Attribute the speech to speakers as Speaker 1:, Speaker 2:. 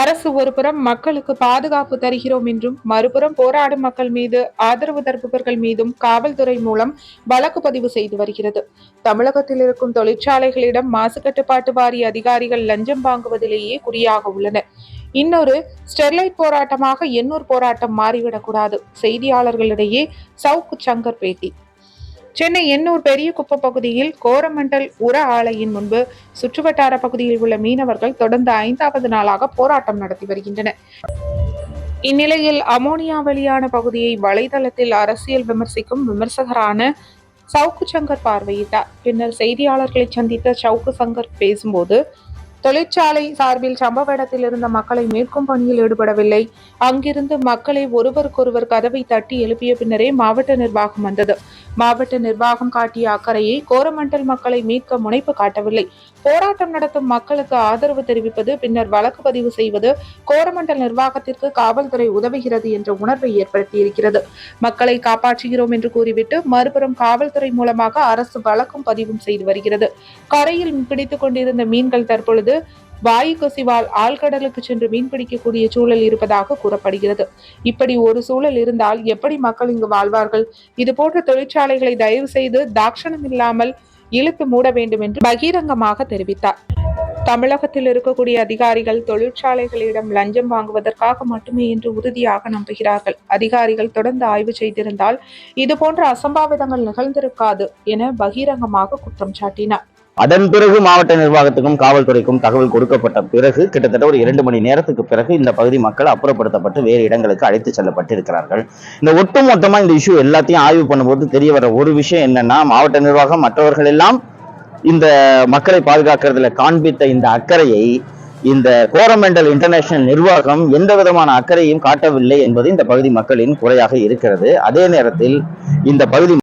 Speaker 1: அரசு ஒருபுறம் மக்களுக்கு பாதுகாப்பு தருகிறோம் என்றும் மறுபுறம் போராடும் மக்கள் மீது ஆதரவு தருபவர்கள் மீதும் காவல்துறை மூலம் வழக்கு பதிவு செய்து வருகிறது. தமிழகத்தில் இருக்கும் தொழிற்சாலைகளிடம் மாசு கட்டுப்பாட்டு வாரிய அதிகாரிகள் லஞ்சம் வாங்குவதிலேயே குறியாக உள்ளனர். இன்னொரு ஸ்டெர்லைட் போராட்டமாக எண்ணூர் போராட்டம் மாறிவிடக்கூடாது. செய்தியாளர்களிடையே சவுக்கு சங்கர் பேட்டி. சென்னை எண்ணூர் பெரிய குப்ப பகுதியில் கோரமண்டல் உர ஆலையின் முன்பு சுற்றுவட்டார பகுதியில் உள்ள மீனவர்கள் தொடர்ந்து ஐந்தாவது நாளாக போராட்டம் நடத்தி வருகின்றனர். இந்நிலையில் அமோனியா வெளியான பகுதியை வலைதளத்தில் அரசியல் விமர்சிக்கும் விமர்சகரான சவுக்கு சங்கர் பார்வையிட்டார். பின்னர் செய்தியாளர்களை சந்தித்த சவுக்கு சங்கர் பேசும்போது தொழிற்சாலை சார்பில் சம்பவ இடத்தில் இருந்த மக்களை மீட்கும் பணியில் ஈடுபடவில்லை. அங்கிருந்து மக்களை ஒருவருக்கொருவர் கதவை தட்டி எழுப்பிய பின்னரே மாவட்ட நிர்வாகம் வந்தது. மாவட்ட நிர்வாகம் காட்டிய அக்கறையை கோரமண்டல் மக்களை மீட்க முனைப்பு காட்டவில்லை. போராட்டம் நடத்தும் மக்களுக்கு ஆதரவு தெரிவிப்பது பின்னர் வழக்கு பதிவு செய்வது கோரமண்டல் நிர்வாகத்திற்கு காவல்துறை உதவுகிறது என்ற உணர்வை ஏற்படுத்தியிருக்கிறது. மக்களை காப்பாற்றுகிறோம் என்று கூறிவிட்டு மறுபுறம் காவல்துறை மூலமாக அரசு வழக்கும் பதிவும் செய்து வருகிறது. கரையில் பிடித்துக் கொண்டிருந்த மீன்கள் தற்பொழுது வாயு கசிவால் ஆழ்கடலுக்கு சென்று மீன் பிடிக்கக்கூடிய சூழல் இருப்பதாக கூறப்படுகிறது. இப்படி ஒரு சூழல் இருந்தால் எப்படி மக்கள் இங்கு வாழ்வார்கள்? இது போன்ற தொழிற்சாலைகளை தயவு செய்து தாட்சணம் இல்லாமல் இழுத்து மூட வேண்டும் என்று பகிரங்கமாக தெரிவித்தார். தமிழகத்தில் இருக்கக்கூடிய அதிகாரிகள் தொழிற்சாலைகளிடம் லஞ்சம் வாங்குவதற்காக மட்டுமே என்று உறுதியாக நம்புகிறார்கள். அதிகாரிகள் தொடர்ந்து ஆய்வு செய்திருந்தால் இது போன்ற அசம்பாவிதங்கள் நிகழ்ந்திருக்காது என பகிரங்கமாக குற்றம் சாட்டினார்.
Speaker 2: அதன் பிறகு மாவட்ட நிர்வாகத்துக்கும் காவல்துறைக்கும் தகவல் கொடுக்கப்பட்ட பிறகு கிட்டத்தட்ட ஒரு இரண்டு மணி நேரத்துக்கு பிறகு இந்த பகுதி மக்கள் அப்புறப்படுத்தப்பட்டு வேறு இடங்களுக்கு அழைத்து செல்லப்பட்டிருக்கிறார்கள். இந்த ஒட்டுமொத்தமா இந்த இஷ்யூ எல்லாத்தையும் ஆய்வு பண்ணும்போது தெரிய வர ஒரு விஷயம் என்னன்னா மாவட்ட நிர்வாகம் மற்றவர்கள் எல்லாம் இந்த மக்களை பாதுகாக்கிறதுல காண்பித்த இந்த அக்கறையை இந்த கோரமெண்டல் இன்டர்நேஷனல் நிர்வாகம் எந்த விதமான அக்கறையும் காட்டவில்லை என்பது இந்த பகுதி மக்களின் குறையாக இருக்கிறது. அதே நேரத்தில் இந்த பகுதி